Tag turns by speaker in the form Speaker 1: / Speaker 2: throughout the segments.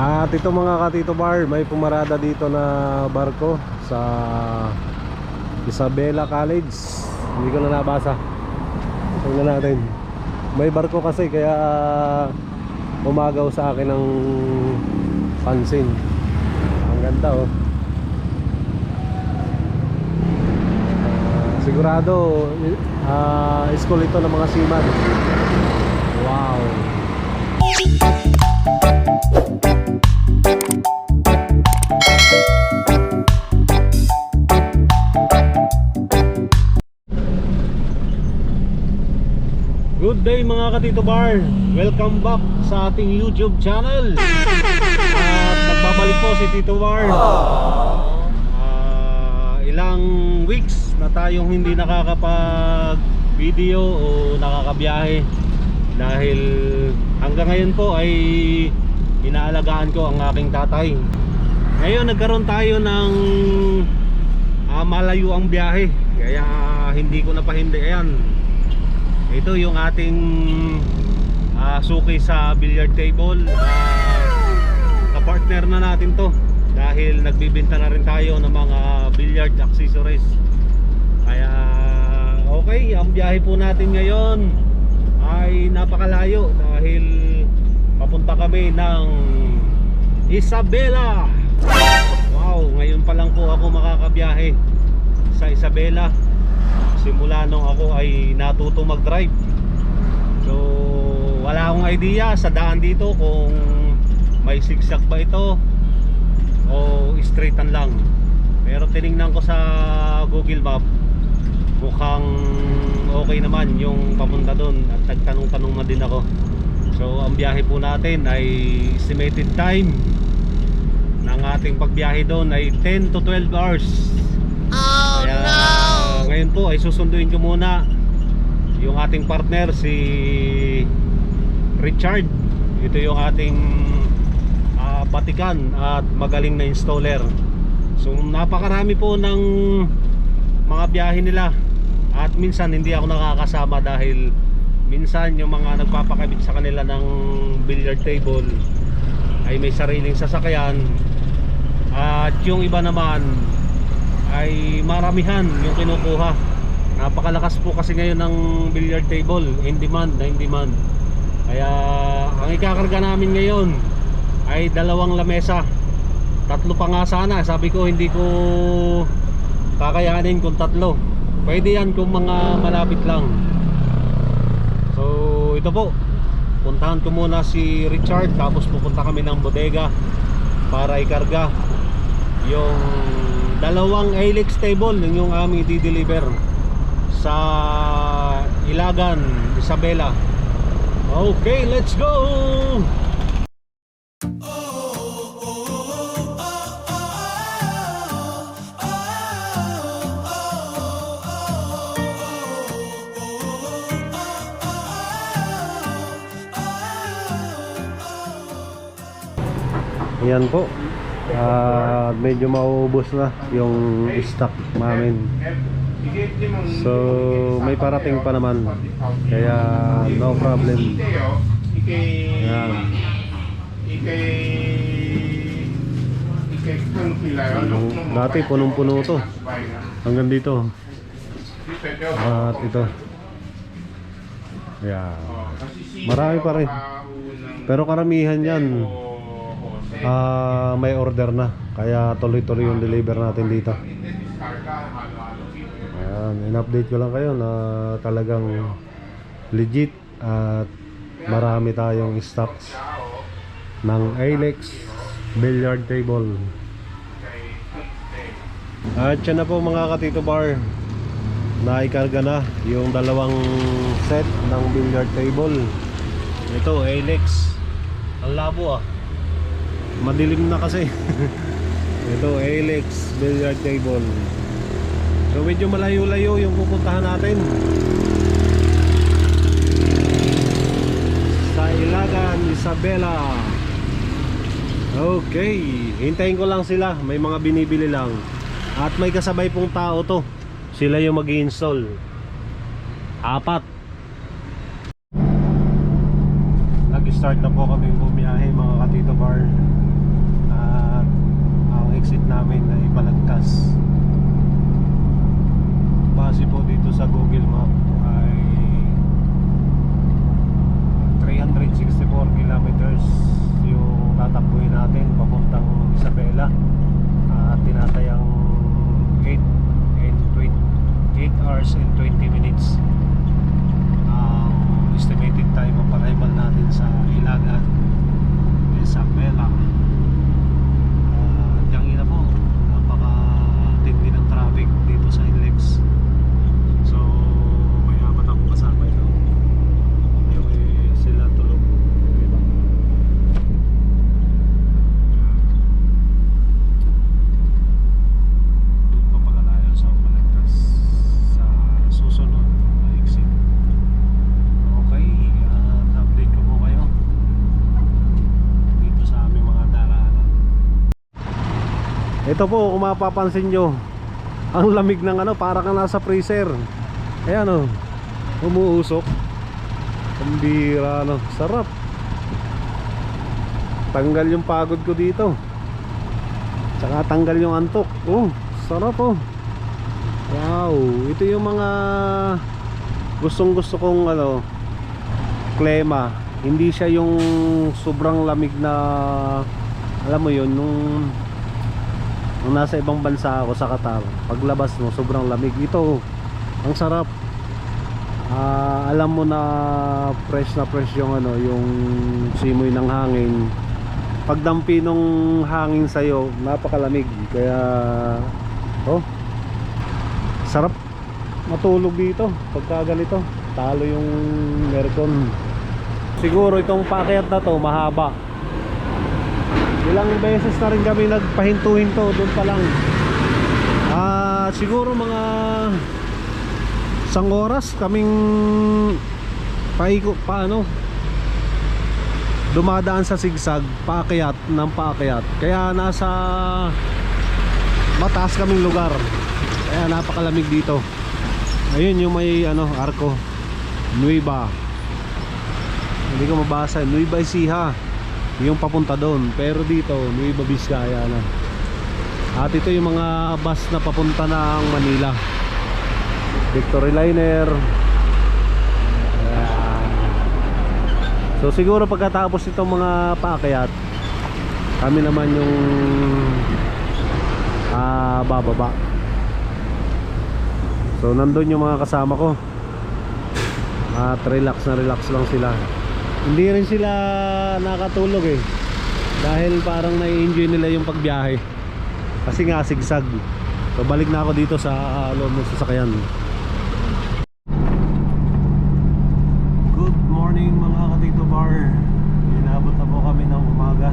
Speaker 1: At ito mga katito bar, may pumarada dito na barko sa Isabela College. Hindi ko na nabasa. Tingnan natin. May barko kasi kaya umagaw sa akin ng pansin. Ang ganda oh. Ah, sigurado ah school ito ng mga seaman. Wow. Good day mga katito bar. Welcome back sa ating YouTube channel. At nagbabalik po si Tito Bar. Ah, Ilang weeks na tayong hindi nakakapag video o nakakabiyahe. Dahil hanggang ngayon po ay inaalagaan ko ang aking tatay. Ngayon nagkaroon tayo ng ah, malayo ang biyahe. Kaya hindi ko napahindi. Ayan ito yung ating ah, suki sa billiard table. Uh, kapartner na natin to dahil nagbibenta na rin tayo ng mga billiard accessories. Kaya okay, ang biyahe po natin ngayon ay napakalayo dahil papunta kami ng Isabela. Wow, ngayon pa lang po ako makakabiyahe sa Isabela simula nung ako ay natuto mag-drive. So wala akong idea sa daan dito kung may zigzag ba ito o straightan lang. Pero tiningnan ko sa google map mukhang okay naman yung papunta doon at nagtanong-tanong na din ako. So ang biyahe po natin ay estimated time ng ating pagbiyahe doon ay 10 to 12 hours! Ngayon po ay susunduin ko muna yung ating partner si Richard. Ito yung ating ah, batikan at magaling na installer. So napakarami po ng mga biyahe nila at minsan hindi ako nakakasama dahil minsan yung mga nagpapakabit sa kanila ng billiard table ay may sariling sasakyan at yung iba naman ay maramihan yung kinukuha. Napakalakas po kasi ngayon ng billiard table in demand na in demand. Kaya ang ikakarga namin ngayon ay dalawang lamesa. Tatlo pa nga sana sabi ko hindi ko kakayanin kung tatlo. Pwede yan kung mga malapit lang. So ito po. Puntahan ko muna si Richard tapos pupunta kami ng bodega para ikarga yung dalawang Helix table yun yung aming di-deliver sa Ilagan, Isabela okay let's go Ayan po. Ah, medyo maubos na yung stock namin. So, may parating pa naman. Kaya no problem. Ayan. Dati punong-puno to. Hanggang dito. At ito. Ayan. Marami pa rin. Pero karamihan yan ah may order na. Kaya tuloy-tuloy yung deliver natin dito. Ayan, in-update ko lang kayo na talagang legit at marami tayong stocks ng Alex billiard table. At yan na po mga katito bar naikarga na yung dalawang set ng billiard table. Ito, Alex. Ang labo ah. Madilim na kasi. Ito, Alex billiard table. So medyo malayo-layo yung pupuntahan natin. Sa Ilagan, Isabela. Okay, hintayin ko lang sila. May mga binibili lang. At may kasabay pong tao to. Sila yung mag install Apat. Nag-start na po kami bumiyahe mga katito bar. Baras base po dito sa Google Map ay 364 kilometers yung tatakbuhin natin papuntang Isabela at tinatayang 8 and 8 hours and 20 minutes. Ito po kung mapapansin nyo ang lamig ng ano para kang nasa freezer. Ayan o umuusok. Ang bira no sarap. Tanggal yung pagod ko dito. Tsaka tanggal yung antok. Oh, sarap oh. Wow, ito yung mga gustong gusto kong ano klema. Hindi siya yung sobrang lamig na alam mo yun nung nung nasa ibang bansa ako sa Qatar. Paglabas mo sobrang lamig. Ito ang sarap. Ah, alam mo na fresh na fresh yung ano, yung simoy ng hangin pagdampi nung hangin sa'yo napakalamig kaya oh sarap matulog dito pagka ganito talo yung aircon siguro itong pakyat na to mahaba ilang beses na rin kami nagpahinto-hinto doon pa lang. Ah siguro mga isang oras kaming paiko paano dumadaan sa sigsag paakyat ng paakyat. Kaya nasa mataas kaming lugar. Kaya napakalamig dito. Ayun yung may ano arko. Nueva. Hindi ko mabasa. Nueva Ecija yung papunta doon pero dito Nueva Vizcaya na at ito yung mga bus na papunta ng Manila Victory Liner Ayan. So siguro pagkatapos itong mga paakyat kami naman yung ah bababa. So nandun yung mga kasama ko. At relax na relax lang sila. Hindi rin sila nakatulog eh. Dahil parang nai-enjoy nila yung pagbiyahe. Kasi nga sigsag. So balik na ako dito sa uh, loob ng sasakyan. Good morning mga katito bar Inabot na po kami ng umaga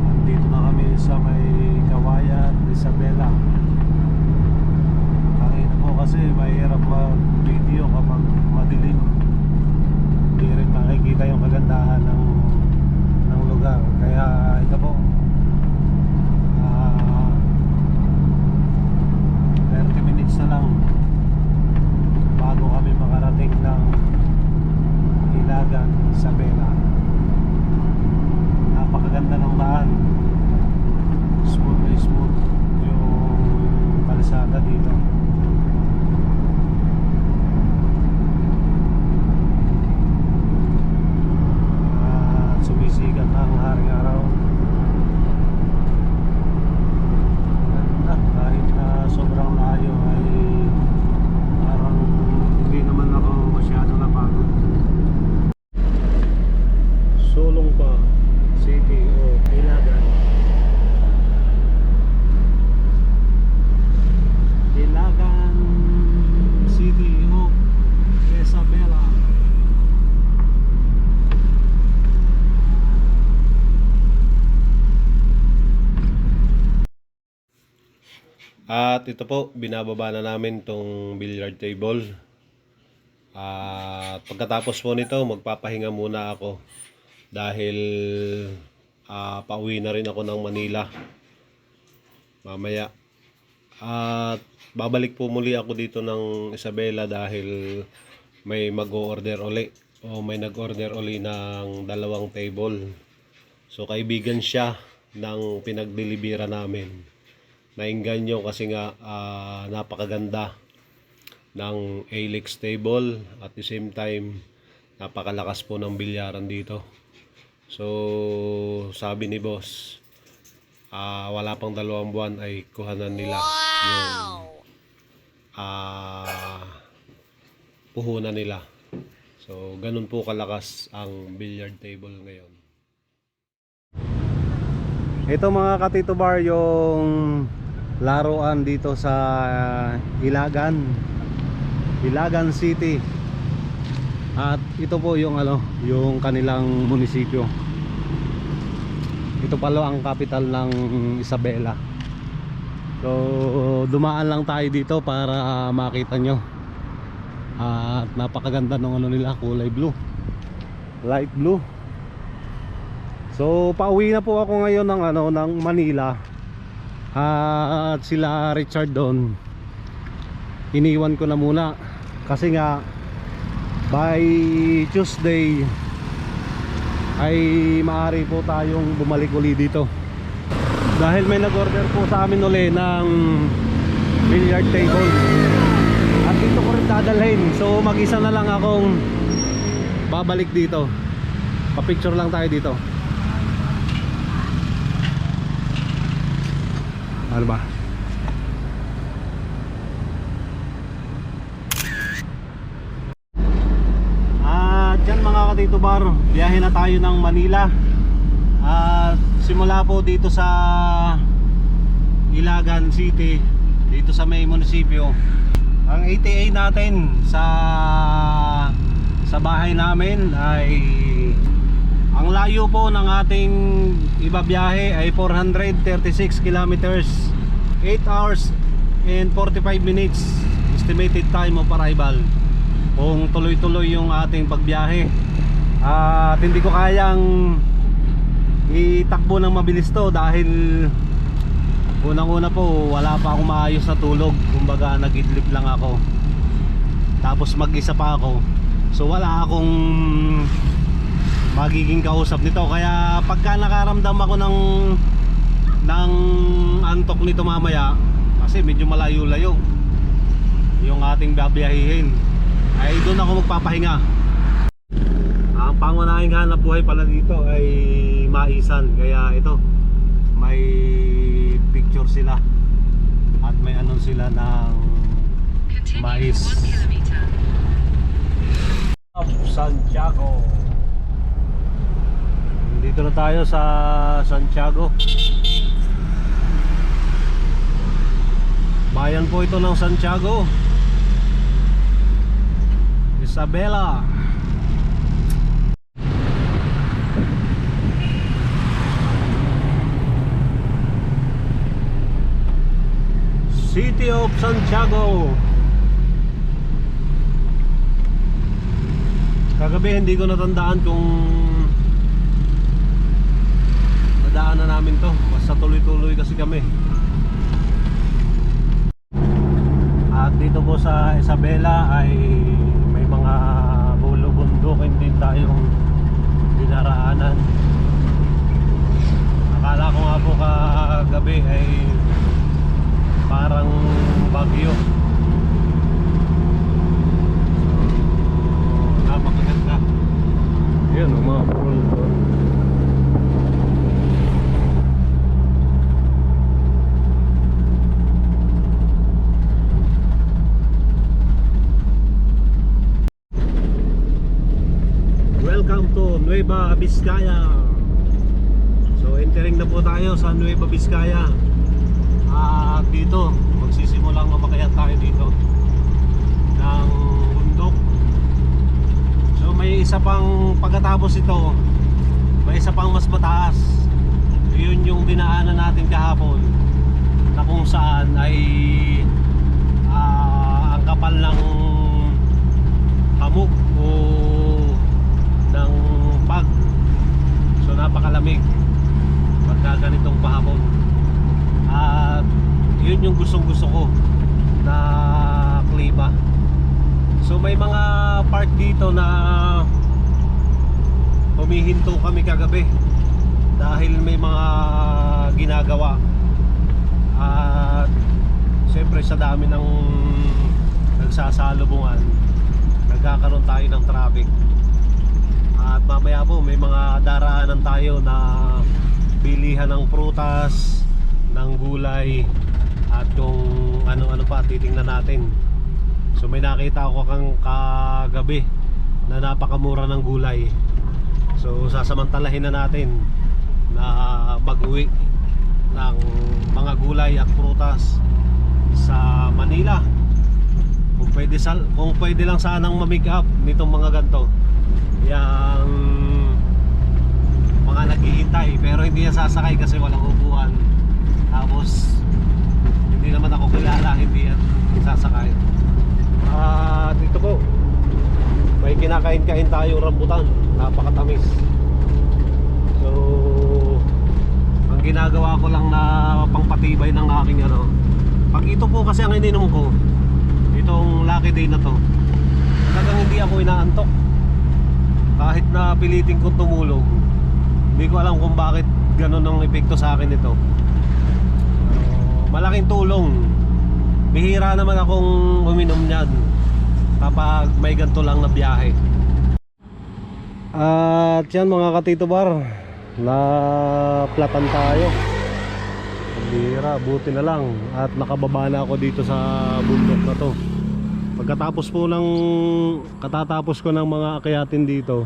Speaker 1: Nandito na kami sa may Kawayan, Isabela Tangina po kasi mahirap mag-video kapag madilim Hindi rin makikita yung kagandahan ng, ng lugar Kaya ito po ah 30 minutes na lang bago kami makarating ng Ilagan, Isabela napakaganda ng daan smooth na smooth yung kalsada dito at sumisikat na ang haring araw ganda kahit na sobrang layo ay parang hindi naman ako masyado napagod Sulong pa City o Ilagan Ilagan City o Isabela At ito po, binababa na namin tong billiard table. At pagkatapos po nito, magpapahinga muna ako dahil ah, pauwi na rin ako ng Manila mamaya. At babalik po muli ako dito ng Isabela dahil may mag-order uli o may nag-order uli ng dalawang table. So kaibigan siya ng pinagdelibera namin. Nainganyo kasi nga ah, napakaganda ng Alex table at the same time napakalakas po ng bilyaran dito. So sabi ni boss ah, wala pang dalawang buwan ay kuhanan nila yung ah, puhunan nila. So, ganun po kalakas ang billiard table ngayon. Ito mga katito bar yung laruan dito sa Ilagan. Ilagan City. At ito po yung ano, yung kanilang munisipyo. Ito pala ang capital ng Isabela. So, dumaan lang tayo dito para makita nyo. At napakaganda ng ano nila, kulay blue. Light blue. So, pauwi na po ako ngayon ng ano ng Manila. Ah, at sila Richard doon. Iniwan ko na muna. Kasi nga by Tuesday ay maaari po tayong bumalik uli dito. Dahil may nag-order po sa amin uli ng billiard table. At dito ko rin dadalhin. So mag-isa na lang akong babalik dito. Pa-picture lang tayo dito ano ba? At yan mga katito bar, biyahe na tayo ng Manila. At simula po dito sa Ilagan City, dito sa may munisipyo. Ang ATA natin sa sa bahay namin ay ang layo po ng ating ibabiyahe ay 436 kilometers. 8 hours and 45 minutes estimated time of arrival. Kung tuloy-tuloy yung ating pagbiyahe. At hindi ko kayang itakbo ng mabilis to dahil unang-una po wala pa akong maayos na tulog. Kumbaga nagidlip lang ako. Tapos mag-isa pa ako. So wala akong magiging kausap nito. Kaya pagka nakaramdam ako ng ng antok nito mamaya kasi medyo malayo-layo yung ating babiyahihin ay doon ako magpapahinga. Ang pangunahing hanap buhay pala dito ay maisan. Kaya ito may picture sila at may anon sila ng Mais. of Santiago dito na tayo sa Santiago. Bayan po ito ng Santiago. Isabela. City of Santiago. Kagabi hindi ko natandaan kung nadaanan namin to. Basta tuloy-tuloy kasi kami. At dito po sa Isabela ay may mga bulo-bundukin din tayong dinaraanan. Akala ko nga po kagabi ay parang bagyo. So napakaganda. Yun ang mga bulo Welcome to Nueva Vizcaya. So entering na po tayo sa Nueva Vizcaya. At dito, magsisimulang mamakayat tayo dito ng bundok. So may isa pang pagkatapos ito, may isa pang mas mataas. Yun yung dinaanan natin kahapon na kung saan ay ah, ang kapal ng hamog o ng pag so napakalamig. Pagka ganitong pahapon. At yun yung gustong gusto ko na klima. So may mga part dito na humihinto kami kagabi dahil may mga ginagawa. At siyempre sa dami ng nagsasalubungan nagkakaroon tayo ng traffic at mamaya po may mga daraanan tayo na bilihan ng prutas, ng gulay at kung ano-ano pa titingnan natin. So may nakita ako kang kagabi na napakamura ng gulay. So sasamantalahin na natin na mag-uwi ng mga gulay at prutas sa Manila. Kung pwede, sal kung pwede lang sanang ma-make up nitong mga ganto. Yang mga naghihintay pero hindi yan sasakay kasi walang upuan. Tapos hindi naman ako kilala, hindi yan sasakay. At ito po, may kinakain-kain tayong rambutan, napakatamis. So, ang ginagawa ko lang na pangpatibay ng aking ano, pag ito po kasi ang ininom ko, itong lucky day na to, talagang hindi ako inaantok. Kahit na pilitin kong tumulog, hindi ko alam kung bakit ganun ang epekto sa akin ito. So, malaking tulong. Bihira naman akong uminom niyan kapag may ganito lang na biyahe. At yan mga katito bar, naplatan tayo. Bihira, buti na lang at nakababa na ako dito sa bundok na to. Pagkatapos po ng katatapos ko ng mga akyatin dito,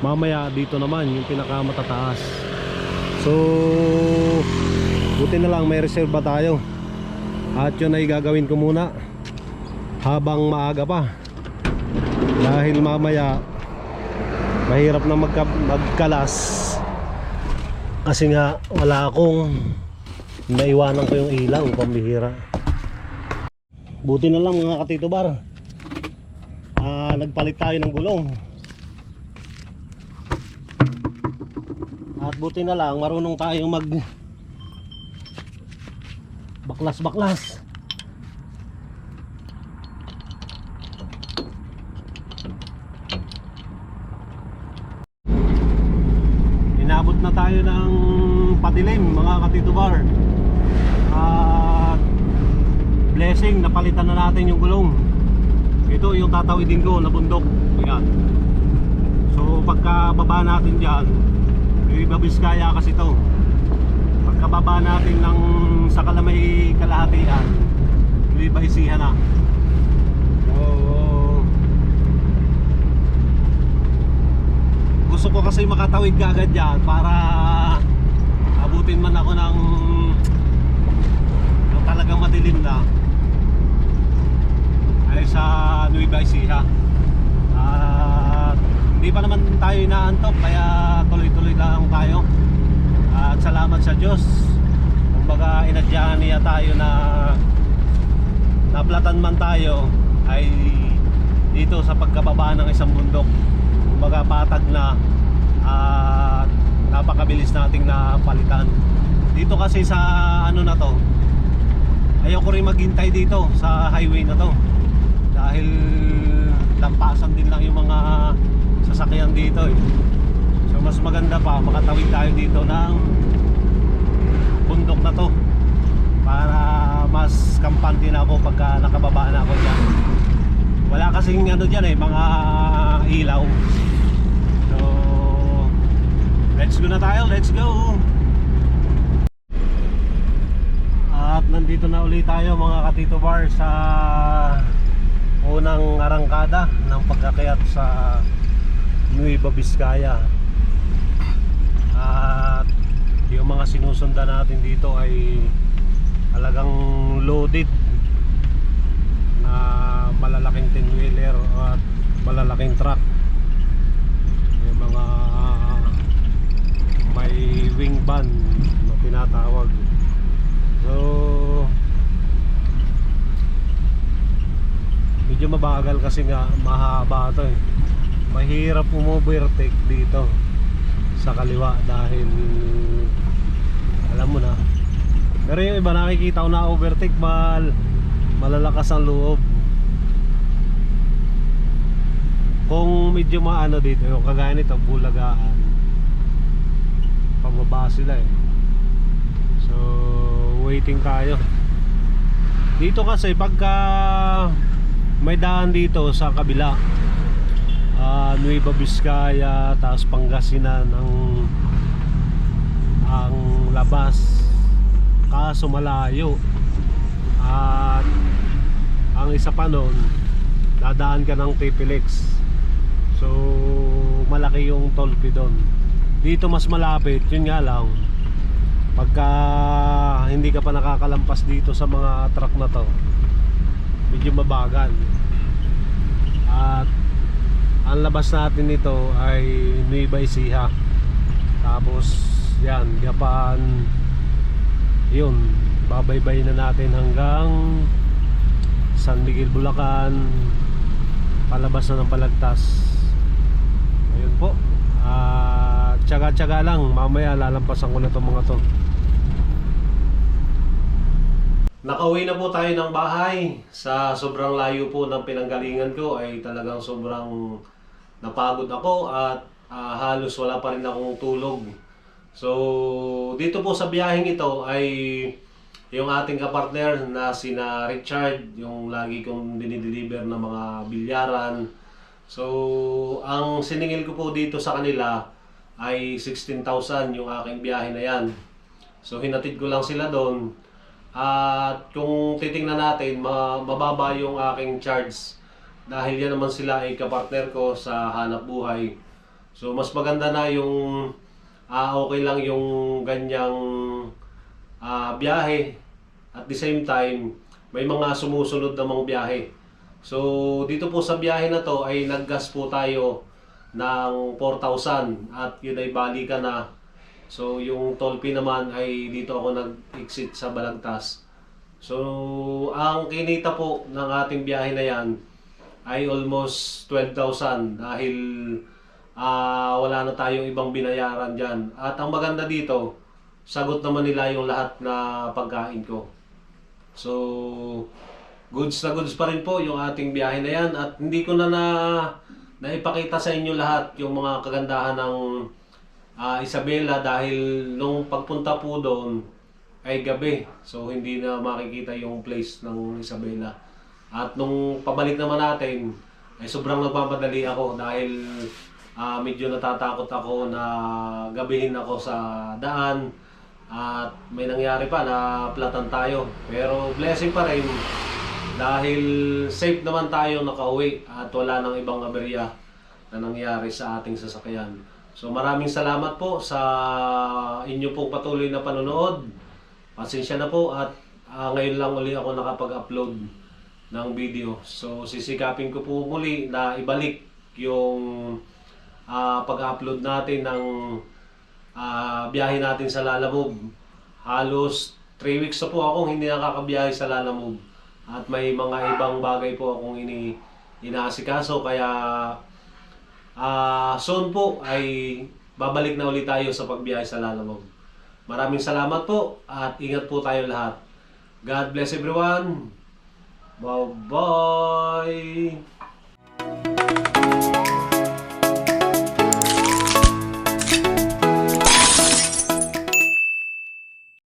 Speaker 1: mamaya dito naman yung pinakamatataas. So, buti na lang may reserva tayo. At yun ay gagawin ko muna habang maaga pa. Dahil mamaya mahirap na magka, magkalas kasi nga wala akong naiwanan ko yung ilaw pambihira buti na lang mga katito bar nagpalit tayo ng gulong. At buti na lang marunong tayong mag baklas baklas Inabot na tayo ng patilim mga katitubar At blessing, napalitan na natin yung gulong Ito yung tatawidin ko na bundok Ayan. So pagka baba natin dyan Iba Biskaya kasi to. Pagka baba natin ng sa kalamay kalahatian Iba isihan na. So gusto ko kasi makatawid kagad dyan para abutin man ako ng ng talagang madilim na ay sa Nueva Ecija. At hindi pa naman tayo inaantok kaya tuloy-tuloy lang tayo. At salamat sa Diyos. Kumbaga inadyahan niya tayo na naplatan man tayo ay dito sa pagkababa ng isang bundok. Kumbaga patag na at napakabilis nating napalitan. Dito kasi sa ano na to ayoko rin maghintay dito sa highway na to dahil lampasan din lang yung mga sasakyan dito eh. so mas maganda pa makatawid tayo dito ng bundok na to para mas kampante na ako pagka nakababa na ako dyan. Wala kasing ano dyan eh mga ilaw. So let's go na tayo let's go! At nandito na ulit tayo mga katito bar sa unang arangkada ng pagkakayat sa Nueva Vizcaya. At yung mga sinusundan natin dito ay talagang loaded na malalaking 10 wheeler at malalaking truck. Yung mga may wing van na tinatawag. So medyo mabagal kasi nga mahaba to eh. Mahirap umovertake dito sa kaliwa dahil alam mo na. Pero yung iba nakikita ko na overtake mal malalakas ang loob. Kung medyo maano dito yung kagaya nito bulagaan. Pababa sila eh. So waiting tayo. Dito kasi pagka may daan dito sa kabila ah Nueva Vizcaya tapos Pangasinan ang ang labas kaso malayo at ang isa pa nun dadaan ka ng Tipilex. So, malaki yung toll fee doon. Dito mas malapit, yun nga lang. Pagka hindi ka pa nakakalampas dito sa mga truck na to, medyo mabagal. At ang labas natin nito ay Nueva Ecija. Tapos, yan, Gapan, yun, babaybay na natin hanggang San Miguel, Bulacan, palabas na ng Palagtas. Ayun po. Ah, tsaga-tsaga lang. Mamaya lalampasan ko na itong mga to. Nakauwi na po tayo ng bahay. Sa sobrang layo po ng pinanggalingan ko ay talagang sobrang napagod ako at ah, halos wala pa rin akong tulog. So, dito po sa biyaheng ito ay yung ating kapartner na sina Richard, yung lagi kong dinideliver ng mga bilyaran. So, ang siningil ko po dito sa kanila ay 16,000 yung aking biyahe na yan. So, hinatid ko lang sila doon. At kung titingnan natin, ma- mababa yung aking charge dahil yan naman sila ay kapartner ko sa hanap buhay. So, mas maganda na yung ah okay lang yung ganyang ah, biyahe at the same time may mga sumusunod na mga biyahe. So dito po sa biyahe na to ay naggas po tayo ng 4,000 at yun ay balikan na. So yung toll naman ay dito ako nag-exit sa Balagtas. So ang kinita po ng ating biyahe na yan ay almost 12,000 dahil ah wala na tayong ibang binayaran dyan. At ang maganda dito, sagot naman nila yung lahat na pagkain ko. So, goods na goods pa rin po yung ating biyahe na yan at hindi ko na na naipakita sa inyo lahat yung mga kagandahan ng ah, Isabela dahil nung pagpunta po doon ay gabi. So, hindi na makikita yung place ng Isabela. At nung pabalik naman natin, ay sobrang nagmamadali ako dahil ah, medyo natatakot ako na gabihin ako sa daan at may nangyari pa na platan tayo. Pero blessing pa rin dahil safe naman tayo nakauwi at wala nang ibang aberya na nangyari sa ating sasakyan. So maraming salamat po sa inyo pong patuloy na panonood. Pasensya na po at ah, ngayon lang uli ako nakapag-upload ng video. So sisikapin ko po muli na ibalik yung ah, pag-upload natin ng ah, biyahe natin sa Lalamove. Halos 3 weeks na po akong hindi nakakabiyahe sa Lalamove. At may mga ibang bagay po akong ini inaasikaso kaya ah soon po ay babalik na ulit tayo sa pagbiyahe sa Lalamove. Maraming salamat po at ingat po tayo lahat. God bless everyone. Bye-bye.